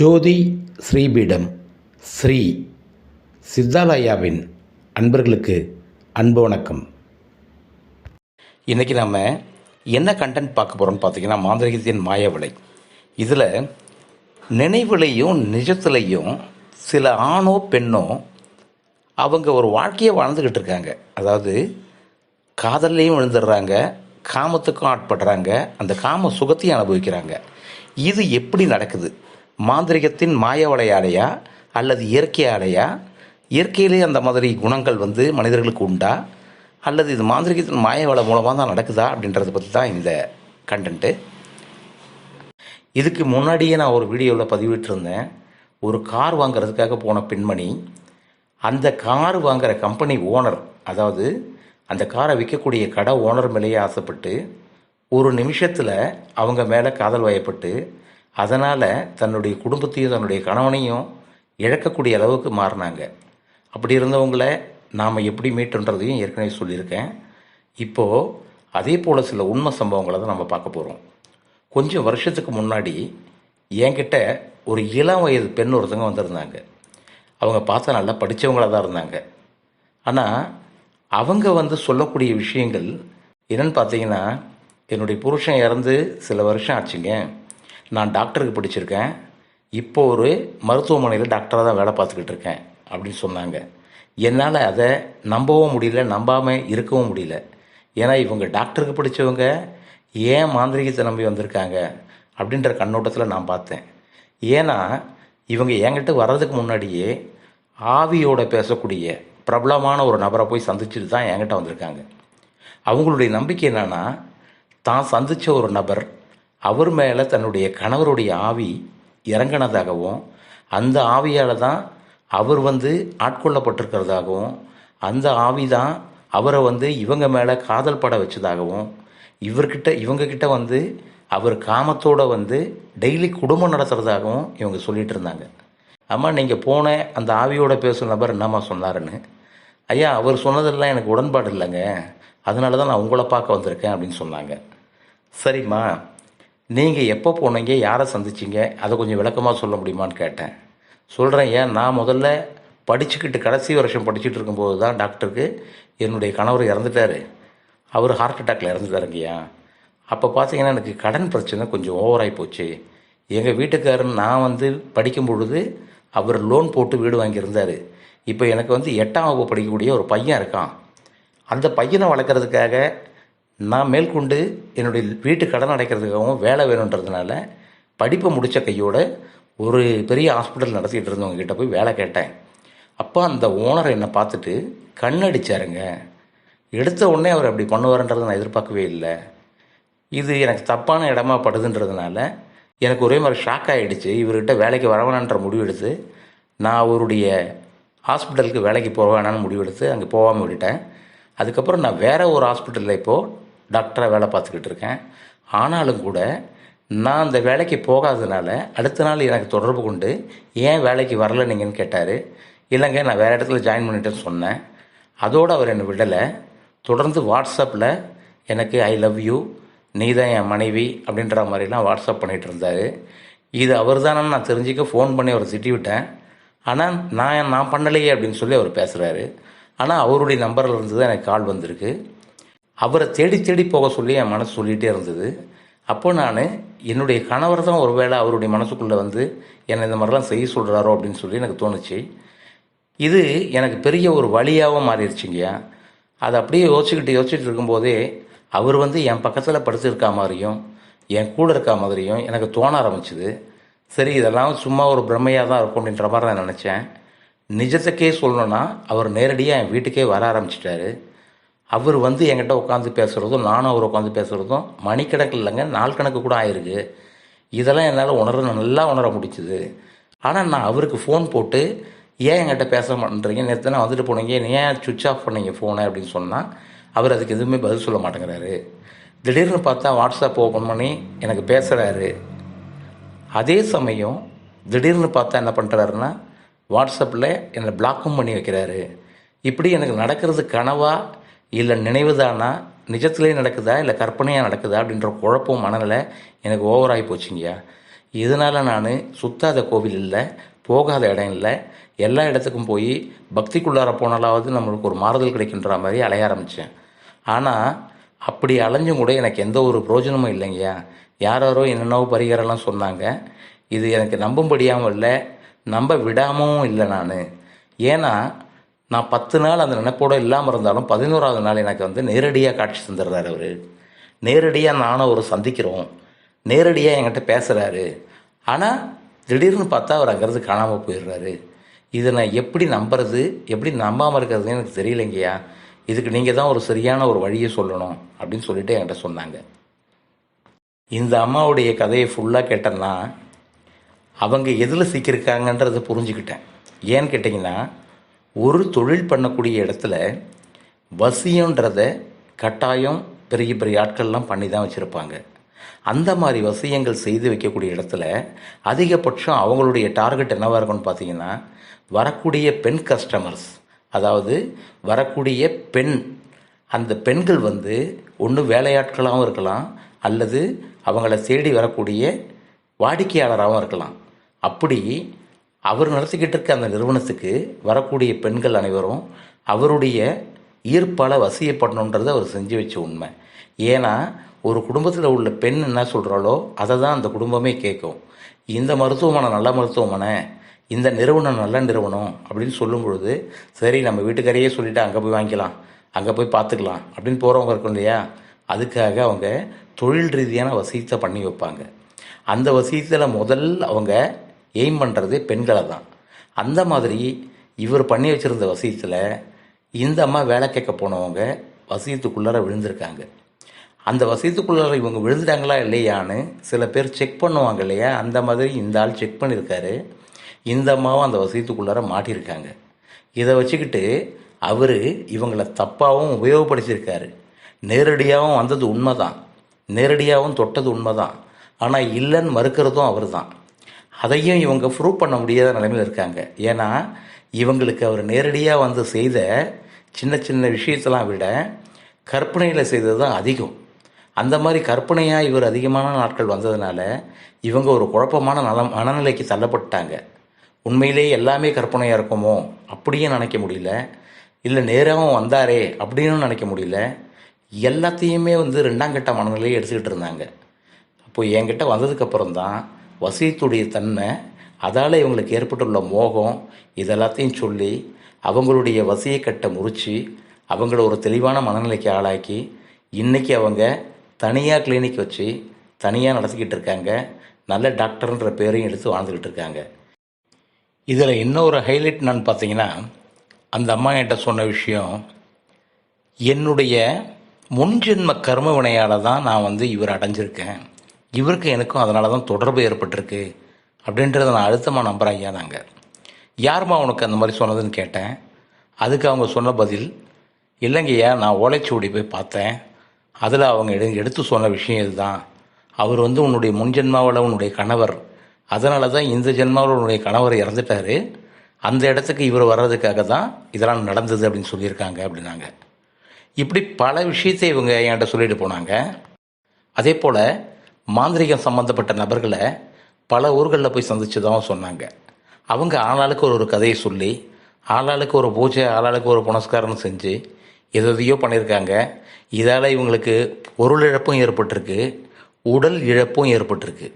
ஜோதி ஸ்ரீபீடம் ஸ்ரீ சித்தாலயாவின் அன்பர்களுக்கு அன்பு வணக்கம். இன்றைக்கி நம்ம என்ன கண்டென்ட் பார்க்க போகிறோம்னு பார்த்தீங்கன்னா மாந்திரிகத்தின் மாயவிலை இதில் நினைவுலையும் நிஜத்துலையும் சில ஆணோ பெண்ணோ அவங்க ஒரு வாழ்க்கையை வாழ்ந்துக்கிட்டு இருக்காங்க. அதாவது காதல்லையும் விழுந்துடுறாங்க காமத்துக்கும் ஆட்படுறாங்க அந்த காம சுகத்தையும் அனுபவிக்கிறாங்க. இது எப்படி நடக்குது? மாந்திரிகத்தின் மாயவலையாலையா அல்லது இயற்கையாலையா இயற்கையிலே அந்த மாதிரி குணங்கள் வந்து மனிதர்களுக்கு உண்டா? அல்லது இது மாந்திரிகத்தின் மாயவலை மூலமாக தான் நடக்குதா அப்படின்றத பற்றி தான் இந்த கண்டென்ட்டு இதுக்கு முன்னாடியே நான் ஒரு வீடியோவில் பதிவிட்டிருந்தேன். ஒரு கார் வாங்குறதுக்காக போன பெண்மணி அந்த கார் வாங்குகிற கம்பெனி ஓனர் அதாவது அந்த காரை விற்கக்கூடிய கடை ஓனர் மேலேயே ஆசைப்பட்டு ஒரு நிமிஷத்தில் அவங்க மேலே காதல் வயப்பட்டு அதனால் தன்னுடைய குடும்பத்தையும் தன்னுடைய கணவனையும் இழக்கக்கூடிய அளவுக்கு மாறினாங்க. அப்படி இருந்தவங்கள நாம் எப்படி மீட்டுன்றதையும் ஏற்கனவே சொல்லியிருக்கேன். இப்போது அதே போல் சில உண்மை சம்பவங்களை தான் நம்ம பார்க்க போகிறோம் கொஞ்சம் வருஷத்துக்கு முன்னாடி என்கிட்ட ஒரு இளம் வயது பெண் ஒருத்தவங்க வந்திருந்தாங்க. அவங்க பார்த்தா நல்லா படித்தவங்களாக தான் இருந்தாங்க. ஆனால் அவங்க வந்து சொல்லக்கூடிய விஷயங்கள் என்னென்னு பார்த்தீங்கன்னா என்னுடைய புருஷன் இறந்து சில வருஷம் ஆச்சுங்க. நான் டாக்டருக்கு படிச்சிருக்கேன். இப்போ ஒரு மருத்துவமனையில் டாக்டராக தான் வேலை பார்த்துக்கிட்டு இருக்கேன் அப்படின்னு சொன்னாங்க. என்னால் அதை நம்பவும் முடியல நம்பாமல் இருக்கவும் முடியல. ஏன்னா இவங்க டாக்டருக்கு படித்தவங்க ஏன் மாந்திரிகத்தை நம்பி வந்திருக்காங்க அப்படின்ற கண்ணோட்டத்தில் நான் பார்த்தேன். ஏன்னா இவங்க என்கிட்ட வர்றதுக்கு முன்னாடியே ஆவியோட பேசக்கூடிய பிரபலமான ஒரு நபரை போய் சந்திச்சுட்டு தான் என்கிட்ட வந்திருக்காங்க. அவங்களுடைய நம்பிக்கை என்னென்னா தான் சந்தித்த ஒரு நபர் அவர் மேலே தன்னுடைய கணவருடைய ஆவி இறங்கினதாகவும் அந்த ஆவியால் தான் அவர் வந்து ஆட்கொள்ளப்பட்டிருக்கிறதாகவும் அந்த ஆவி தான் அவரை வந்து இவங்க மேலே காதல் பட வச்சதாகவும் இவர்கிட்ட இவங்கக்கிட்ட வந்து அவர் காமத்தோட வந்து டெய்லி குடும்பம் நடத்துகிறதாகவும் இவங்க சொல்லிகிட்டு இருந்தாங்க. அம்மா நீங்கள் போன அந்த ஆவியோட பேசும் நபர் என்னம்மா சொன்னாருன்னு? ஐயா அவர் சொன்னதெல்லாம் எனக்கு உடன்பாடு இல்லைங்க. அதனால தான் நான் உங்களை பார்க்க வந்திருக்கேன் அப்படின்னு சொன்னாங்க. சரிம்மா நீங்கள் எப்போ போனீங்க யாரை சந்திச்சிங்க அதை கொஞ்சம் விளக்கமாக சொல்ல முடியுமான்னு கேட்டேன். சொல்கிறேன் ஏன்? நான் முதல்ல படிச்சுக்கிட்டு கடைசி வருஷம் படிச்சுட்டு இருக்கும்போது தான் டாக்டருக்கு என்னுடைய கணவர் இறந்துட்டார். அவர் ஹார்ட் அட்டாக்ல இறந்துட்டாருங்கய்யா அப்போ பார்த்தீங்கன்னா எனக்கு கடன் பிரச்சனை கொஞ்சம் ஓவராகி போச்சு. எங்கள் வீட்டுக்காரன் நான் வந்து படிக்கும் பொழுது அவர் லோன் போட்டு வீடு வாங்கியிருந்தார். இப்போ எனக்கு வந்து எட்டாம் வகுப்பு படிக்கக்கூடிய ஒரு பையன் இருக்கான். அந்த பையனை வளர்க்குறதுக்காக நான் மேற்கொண்டு என்னுடைய வீட்டு கடன் அடைக்கிறதுக்காகவும் வேலை வேணுன்றதுனால படிப்பை முடித்த கையோடு ஒரு பெரிய ஹாஸ்பிட்டல் நடத்திட்டு இருந்தவங்க கிட்ட போய் வேலை கேட்டேன். அப்போ அந்த ஓனர் என்னை பார்த்துட்டு கண்ணடிச்சாருங்க. எடுத்த உடனே அவர் அப்படி பண்ணுவார்ன்றதை நான் எதிர்பார்க்கவே இல்லை. இது எனக்கு தப்பான இடமா படுதுன்றதுனால எனக்கு ஒரே மாதிரி ஷாக் ஆகிடுச்சு இவர்கிட்ட வேலைக்கு வரவேணான்ற முடிவு எடுத்து நான் அவருடைய ஹாஸ்பிட்டலுக்கு வேலைக்கு போக வேணான்னு முடிவெடுத்து அங்கே போகாமல் விட்டுட்டேன். அதுக்கப்புறம் நான் வேறு ஒரு ஹாஸ்பிட்டலில் இப்போது டாக்டராக வேலை பார்த்துக்கிட்டு இருக்கேன். ஆனாலும் கூட நான் அந்த வேலைக்கு போகாததுனால அடுத்த நாள் எனக்கு தொடர்பு கொண்டு ஏன் வேலைக்கு வரல நீங்கன்னு கேட்டார். இல்லைங்க நான் வேறு இடத்துல ஜாயின் பண்ணிட்டேன்னு சொன்னேன். அதோடு அவர் என்னை விடலை. தொடர்ந்து வாட்ஸ்அப்பில் எனக்கு ஐ லவ் யூ நீ தான் என் மனைவி அப்படின்ற மாதிரிலாம் வாட்ஸ்அப் பண்ணிகிட்டு இருந்தார். இது அவர் நான் தெரிஞ்சுக்க ஃபோன் பண்ணி அவர் திட்டி விட்டேன். ஆனால் நான் நான் பண்ணலையே அப்படின்னு சொல்லி அவர் பேசுகிறாரு ஆனால் அவருடைய நம்பரில் இருந்து தான் எனக்கு கால் வந்திருக்கு. அவரை தேடி தேடி போக சொல்லி என் மனசு சொல்லிகிட்டே இருந்தது. அப்போ நான் என்னுடைய கணவர் தான் ஒருவேளை அவருடைய மனசுக்குள்ளே வந்து என்னை இந்த மாதிரிலாம் செய்ய சொல்கிறாரோ அப்படின்னு சொல்லி எனக்கு தோணுச்சு. இது எனக்கு பெரிய ஒரு வழியாகவும் மாறிடுச்சுங்கய்யா. அதை அப்படியே யோசிச்சுக்கிட்டு யோசிச்சுட்டு இருக்கும்போதே அவர் வந்து என் பக்கத்தில் படுத்துருக்கா மாதிரியும் என் கூட இருக்கா மாதிரியும் எனக்கு தோண ஆரம்பிச்சுது. சரி இதெல்லாம் சும்மா ஒரு பிரம்மையாக தான் இருக்கும் அப்படின்ற மாதிரி நான் நினச்சேன். நிஜத்துக்கே சொல்லணும்னா அவர் நேரடியாக என் வீட்டுக்கே வர ஆரம்பிச்சிட்டாரு. அவர் வந்து என்கிட்ட உட்காந்து பேசுகிறதும் நானும் அவர் உட்காந்து பேசுகிறதும் மணிக்கணக்கு இல்லைங்க நாள் கணக்கு கூட ஆயிருக்கு. இதெல்லாம் என்னால் உணர நல்லா உணர முடிச்சுது. ஆனால் நான் அவருக்கு ஃபோன் போட்டு ஏன் என்கிட்ட பேச மாட்டேன்றீங்க? நேற்று நான் வந்துட்டு போனீங்க. ஏன் சுவிட்ச் ஆஃப் பண்ணீங்க ஃபோனை அப்படின்னு சொன்னால் அவர் அதுக்கு எதுவுமே பதில் சொல்ல மாட்டேங்கிறாரு. திடீர்னு பார்த்தா வாட்ஸ்அப் ஓப்பன் பண்ணி எனக்கு பேசுகிறாரு அதே சமயம் திடீர்னு பார்த்தா என்ன பண்ணுறாருன்னா வாட்ஸ்அப்பில் என்னை பிளாக்கும் பண்ணி வைக்கிறாரு. இப்படி எனக்கு நடக்கிறது கனவாக இல்லை நினைவுதானா? நிஜத்திலே நடக்குதா? இல்லை கற்பனையாக நடக்குதா? அப்படின்ற குழப்பம் மனநிலை எனக்கு ஓவராகி போச்சுங்கய்யா. இதனால் நான் சுத்தாத கோவில் இல்லை போகாத இடம் இல்லை. எல்லா இடத்துக்கும் போய் பக்திக்குள்ளார போனாலாவது நம்மளுக்கு ஒரு மாறுதல் கிடைக்கின்ற மாதிரி அலைய ஆரம்பித்தேன் ஆனால் அப்படி அலைஞ்சும் கூட எனக்கு எந்த ஒரு பிரயோஜனமும் இல்லைங்கய்யா. யாரோ என்னென்னவோ பரிகாரம்லாம் சொன்னாங்க. இது எனக்கு நம்பும்படியாகவும் இல்லை நம்ப விடாமவும் இல்லை நான். ஏன்னா நான் பத்து நாள் அந்த நினைப்போட இல்லாமல் இருந்தாலும் பதினோராவது நாள் எனக்கு வந்து நேரடியாக காட்சி தந்துடுறாரு அவர். நேரடியாக நானும் அவர் சந்திக்கிறோம். நேரடியாக என்கிட்ட பேசுகிறாரு ஆனால் திடீர்னு பார்த்தா அவர் அங்கேருந்து காணாமல் போயிடுறாரு. இதை நான் எப்படி நம்புறது? எப்படி நம்பாமல் இருக்கிறதுன்னு எனக்கு தெரியலைங்கய்யா. இதுக்கு நீங்கள் தான் ஒரு சரியான ஒரு வழியை சொல்லணும் அப்படின்னு சொல்லிட்டு என்கிட்ட சொன்னாங்க. இந்த அம்மாவுடைய கதையை ஃபுல்லாக கேட்டேன்னா அவங்க எதில் சிக்கியிருக்காங்கன்றதை புரிஞ்சுக்கிட்டேன். ஏன்னு கேட்டிங்கன்னா ஒரு தொழில் பண்ணக்கூடிய இடத்துல வசியன்றத கட்டாயம் பெரிய பெரிய ஆட்கள்லாம் பண்ணி தான் வச்சுருப்பாங்க. அந்த மாதிரி வசியங்கள் செய்து வைக்கக்கூடிய இடத்துல அதிகபட்சம் அவங்களுடைய டார்கெட் என்னவாக இருக்கும்னு பார்த்தீங்கன்னா வரக்கூடிய பெண் கஸ்டமர்ஸ் அதாவது வரக்கூடிய பெண் அந்த பெண்கள் வந்து ஒன்று வேலையாட்களாகவும் இருக்கலாம் அல்லது அவங்கள தேடி வரக்கூடிய வாடிக்கையாளராகவும் இருக்கலாம். அப்படி அவர் நடத்திக்கிட்டு இருக்க அந்த நிறுவனத்துக்கு வரக்கூடிய பெண்கள் அனைவரும் அவருடைய ஈர்ப்பால் வசியப்படணுன்றதை அவர் செஞ்சு வச்ச உண்மை. ஏன்னா ஒரு குடும்பத்தில் உள்ள பெண் என்ன சொல்கிறாளோ அதை தான் அந்த குடும்பமே கேட்கும் இந்த மருத்துவமனை நல்ல மருத்துவமனை இந்த நிறுவனம் நல்ல நிறுவனம் அப்படின்னு சொல்லும் பொழுது சரி நம்ம வீட்டுக்காரையே சொல்லிவிட்டு அங்கே போய் வாங்கிக்கலாம் அங்கே போய் பார்த்துக்கலாம் அப்படின்னு போகிறவங்க இருக்கும் இல்லையா? அதுக்காக அவங்க தொழில் ரீதியான வசியத்தை பண்ணி வைப்பாங்க. அந்த வசியத்தில் முதல் அவங்க எய்ம் பண்ணுறது பெண்களை தான். அந்த மாதிரி இவர் பண்ணி வச்சுருந்த வசியத்தில் இந்த அம்மா வேலை கேட்க போனவங்க வசியத்துக்குள்ளார விழுந்திருக்காங்க. அந்த வசியத்துக்குள்ளார இவங்க விழுந்துட்டாங்களா இல்லையான்னு சில பேர் செக் பண்ணுவாங்க இல்லையா? அந்த மாதிரி இந்த ஆள் செக் பண்ணியிருக்காரு. இந்த அம்மாவும் அந்த வசியத்துக்குள்ளார மாட்டியிருக்காங்க. இதை வச்சுக்கிட்டு அவர் இவங்களை தப்பாகவும் உபயோகப்படுத்தியிருக்காரு. நேரடியாகவும் வந்தது உண்மை தான் நேரடியாகவும் தொட்டது உண்மை தான் ஆனால் இல்லைன்னு மறுக்கிறதும் அவர் தான் அதையும் இவங்க ப்ரூவ் பண்ண முடியாத நிலைமையில் இருக்காங்க. ஏன்னா இவங்களுக்கு அவர் நேரடியாக வந்து செய்த சின்ன சின்ன விஷயத்தெல்லாம் விட கற்பனையில் செய்தது தான் அதிகம். அந்த மாதிரி கற்பனையாக இவர் அதிகமான நாட்கள் வந்ததுனால இவங்க ஒரு குழப்பமான நல மனநிலைக்கு தள்ளப்பட்டாங்க உண்மையிலே எல்லாமே கற்பனையாக இருக்குமோ? அப்படியும் நினைக்க முடியல. இல்லை நேராகவும் வந்தாரே அப்படின்னு நினைக்க முடியல. எல்லாத்தையுமே வந்து ரெண்டாங்கட்ட மனநிலையை எடுத்துக்கிட்டு இருந்தாங்க. அப்போது என்கிட்ட வந்ததுக்கப்புறம் தான் வசியத்துடைய தன்மை அதால் இவங்களுக்கு ஏற்பட்டுள்ள மோகம் இதெல்லாத்தையும் சொல்லி அவங்களுடைய வசியக்கட்டை முறித்து அவங்கள ஒரு தெளிவான மனநிலைக்கு ஆளாக்கி இன்றைக்கி அவங்க தனியாக கிளினிக் வச்சு தனியாக நடத்திக்கிட்டு இருக்காங்க. நல்ல டாக்டர்ன்ற பேரையும் எடுத்து வாழ்ந்துக்கிட்டு இருக்காங்க. இதில் இன்னொரு ஹைலைட் என்னன்னு பார்த்தீங்கன்னா அந்த அம்மா என்கிட்ட சொன்ன விஷயம் என்னுடைய முன்ஜென்ம கர்ம வினையால் தான் நான் வந்து இவர் அடைஞ்சிருக்கேன். இவருக்கு எனக்கும் அதனால தான் தொடர்பு ஏற்பட்டிருக்கு அப்படின்றத நான் அழுத்தமாக நம்புகிறேன் ஐயா நாங்கள் யாரும்மா உனக்கு அந்த மாதிரி சொன்னதுன்னு கேட்டேன். அதுக்கு அவங்க சொன்ன பதில் இல்லைங்கய்யா நான் ஓலைச்சுவடி போய் பார்த்தேன். அதில் அவங்க எடு எடுத்து சொன்ன விஷயம் இதுதான். அவர் வந்து உன்னுடைய முன் ஜென்மாவில் உன்னுடைய கணவர். அதனால தான் இந்த ஜென்மாவில் உன்னுடைய கணவர் இறந்துட்டாரு. அந்த இடத்துக்கு இவர் வர்றதுக்காக தான் இதெல்லாம் நடந்தது அப்படின்னு சொல்லியிருக்காங்க அப்படின்னாங்க. இப்படி பல விஷயத்தை இவங்க என்கிட்ட சொல்லிட்டு போனாங்க. அதே போல் மாந்திரிகம் சம்மந்தப்பட்ட நபர்களை பல ஊர்களில் போய் சந்திச்சதாகவும் சொன்னாங்க. அவங்க ஆளாளுக்கு ஒரு ஒரு கதையை சொல்லி ஆளாளுக்கு ஒரு பூஜை ஆளாளுக்கு ஒரு புனஸ்காரம் செஞ்சு எதையோ பண்ணியிருக்காங்க. இதால் இவங்களுக்கு பொருள் இழப்பும் ஏற்பட்டிருக்கு உடல் இழப்பும் ஏற்பட்டிருக்கு.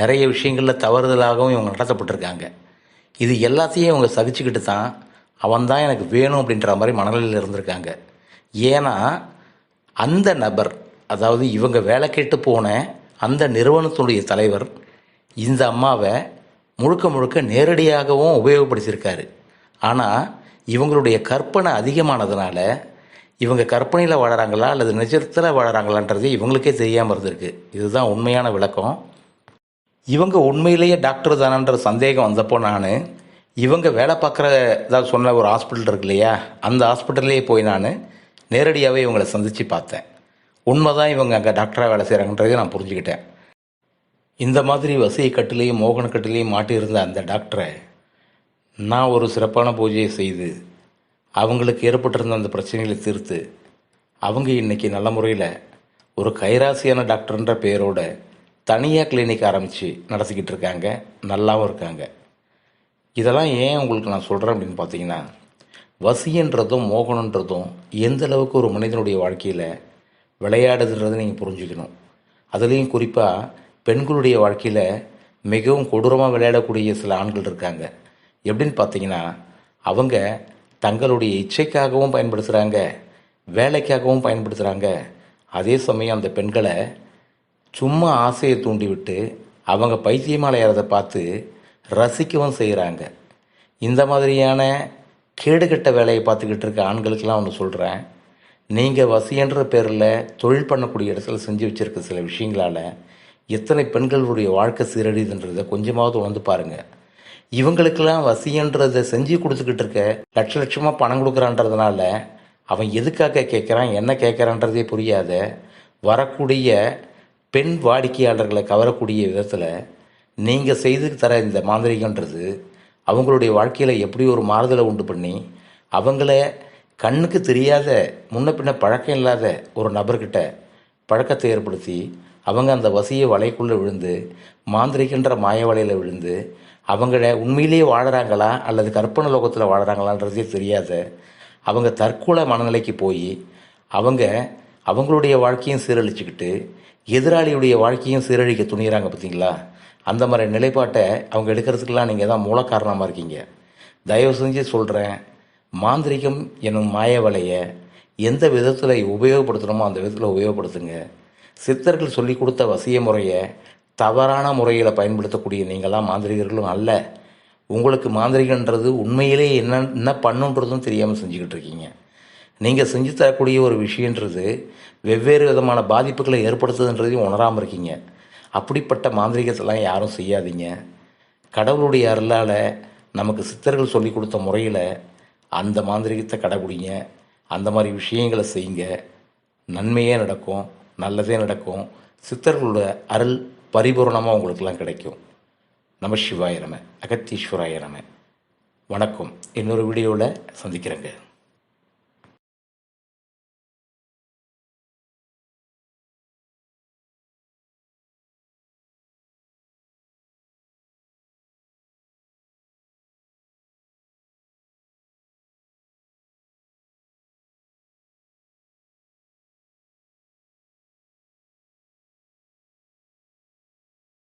நிறைய விஷயங்களில் தவறுதலாகவும் இவங்க நடத்தப்பட்டிருக்காங்க. இது எல்லாத்தையும் இவங்க சகிச்சுக்கிட்டு தான் அவன் தான் எனக்கு வேணும் அப்படின்ற மாதிரி மனநிலையில் இருந்திருக்காங்க. ஏன்னா அந்த நபர் அதாவது இவங்க வேலை கேட்டு போன அந்த நிறுவனத்துடைய தலைவர் இந்த அம்மாவை முழுக்க முழுக்க நேரடியாகவும் உபயோகப்படுத்தியிருக்காரு. ஆனால் இவங்களுடைய கற்பனை அதிகமானதுனால இவங்க கற்பனையில் வாழறாங்களா அல்லது நிஜத்தில் வாழறாங்களான்றது இவங்களுக்கே தெரியாமல் இருந்திருக்கு. இதுதான் உண்மையான விளக்கம். இவங்க உண்மையிலேயே டாக்டர் தானன்ற சந்தேகம் வந்தப்போ நான் இவங்க வேலை பார்க்குற ஏதாவது சொன்ன ஒரு ஹாஸ்பிட்டல் இருக்கு இல்லையா அந்த ஹாஸ்பிட்டல்லையே போய் நான் நேரடியாகவே இவங்களை சந்தித்து பார்த்தேன். உண்மைதான் இவங்க அங்கே டாக்டராக வேலை செய்கிறாங்கன்றதை நான் புரிஞ்சுக்கிட்டேன். இந்த மாதிரி வசதி கட்டிலையும் மோகன கட்டிலையும் மாட்டியிருந்த அந்த டாக்டரை நான் ஒரு சிறப்பான பூஜையை செய்து அவங்களுக்கு ஏற்பட்டிருந்த அந்த பிரச்சனைகளை தீர்த்து அவங்க இன்னைக்கு நல்ல முறையில் ஒரு கைராசியான டாக்டர்ன்ற பேரோட தனியாக கிளினிக் ஆரம்பித்து நடத்திக்கிட்டு இருக்காங்க நல்லாவும் இருக்காங்க. இதெல்லாம் ஏன் உங்களுக்கு நான் சொல்கிறேன் அப்படின்னு பார்த்தீங்கன்னா வசின்றதும் மோகனன்றதும் எந்த அளவுக்கு ஒரு மனிதனுடைய வாழ்க்கையில் விளையாடுதுன்றதை நீங்கள் புரிஞ்சுக்கணும். அதுலேயும் குறிப்பாக பெண்களுடைய வாழ்க்கையில் மிகவும் கொடூரமாக விளையாடக்கூடிய சில ஆண்கள் இருக்காங்க. எப்படின்னு பார்த்தீங்கன்னா அவங்க தங்களுடைய இச்சைக்காகவும் பயன்படுத்துகிறாங்க வேலைக்காகவும் பயன்படுத்துகிறாங்க அதே சமயம் அந்த பெண்களை சும்மா ஆசையை தூண்டிவிட்டு அவங்க பைத்தியமாலையாரதை பார்த்து ரசிக்கவும் செய்கிறாங்க இந்த மாதிரியான கேடுகட்ட வேலையை பார்த்துக்கிட்டு இருக்க ஆண்களுக்கெல்லாம் ஒன்று சொல்கிறேன் நீங்கள் வசியன்ற பேரில் தொழில் பண்ணக்கூடிய இடத்துல செஞ்சு வச்சுருக்க சில விஷயங்களால் எத்தனை பெண்களுடைய வாழ்க்கை சீரழிதுன்றதை கொஞ்சமாவது உணர்ந்து பாருங்கள் இவங்களுக்கெல்லாம் வசின்றதை செஞ்சு கொடுத்துக்கிட்டு இருக்க லட்ச லட்சமாக பணம் கொடுக்குறான்றதுனால அவன் எதுக்காக கேட்குறான் என்ன கேட்குறான்றதே புரியாத வரக்கூடிய பெண் வாடிக்கையாளர்களை கவரக்கூடிய விதத்தில் நீங்கள் செய்து தர இந்த மாந்திரிகன்றது அவங்களுடைய வாழ்க்கையில் எப்படி ஒரு மாறுதலை உண்டு பண்ணி அவங்கள கண்ணுக்கு தெரியாத முன்ன பின்ன பழக்கம் இல்லாத ஒரு நபர்கிட்ட பழக்கத்தை ஏற்படுத்தி அவங்க அந்த வசிய வலைக்குள்ளே விழுந்து மாந்திரிக்கின்ற மாய வலையில் விழுந்து அவங்கள உண்மையிலேயே வாழறாங்களா அல்லது கற்பனை லோகத்தில் வாழறாங்களான்றதே தெரியாத அவங்க தற்கொலை மனநிலைக்கு போய் அவங்க அவங்களுடைய வாழ்க்கையும் சீரழிச்சுக்கிட்டு எதிராளியுடைய வாழ்க்கையும் சீரழிக்க துணிகிறாங்க பார்த்தீங்களா அந்த மாதிரி நிலைப்பாட்டை அவங்க எடுக்கிறதுக்கெல்லாம் நீங்கள் தான் மூல காரணமாக இருக்கீங்க. தயவு செஞ்சு சொல்கிறேன் மாந்திரிகம் என்னும் மாயவலையை எந்த விதத்தில் உபயோகப்படுத்தணுமோ அந்த விதத்தில் உபயோகப்படுத்துங்க. சித்தர்கள் சொல்லி கொடுத்த வசிய முறையை தவறான முறையில் பயன்படுத்தக்கூடிய நீங்களாம் மாந்திரிகர்களும் அல்ல. உங்களுக்கு மாந்திரிகன்றது உண்மையிலே என்ன என்ன பண்ணுன்றதும் தெரியாமல் செஞ்சுக்கிட்டு இருக்கீங்க. நீங்கள் செஞ்சு தரக்கூடிய ஒரு விஷயன்றது வெவ்வேறு விதமான பாதிப்புகளை ஏற்படுத்துதுன்றதையும் உணராமல் இருக்கீங்க. அப்படிப்பட்ட மாந்திரிகத்தெல்லாம் யாரும் செய்யாதீங்க. கடவுளுடைய அருளால் நமக்கு சித்தர்கள் சொல்லி கொடுத்த முறையில் அந்த மாந்திரிகத்தை கடைபிடிங்க. அந்த மாதிரி விஷயங்களை செய்யுங்க. நன்மையே நடக்கும் நல்லதே நடக்கும். சித்தர்களோட அருள் பரிபூர்ணமாக உங்களுக்கெல்லாம் கிடைக்கும். நம சிவாயிரம அகத்தீஸ்வராயிரம வணக்கம். இன்னொரு வீடியோவில் சந்திக்கிறேங்க.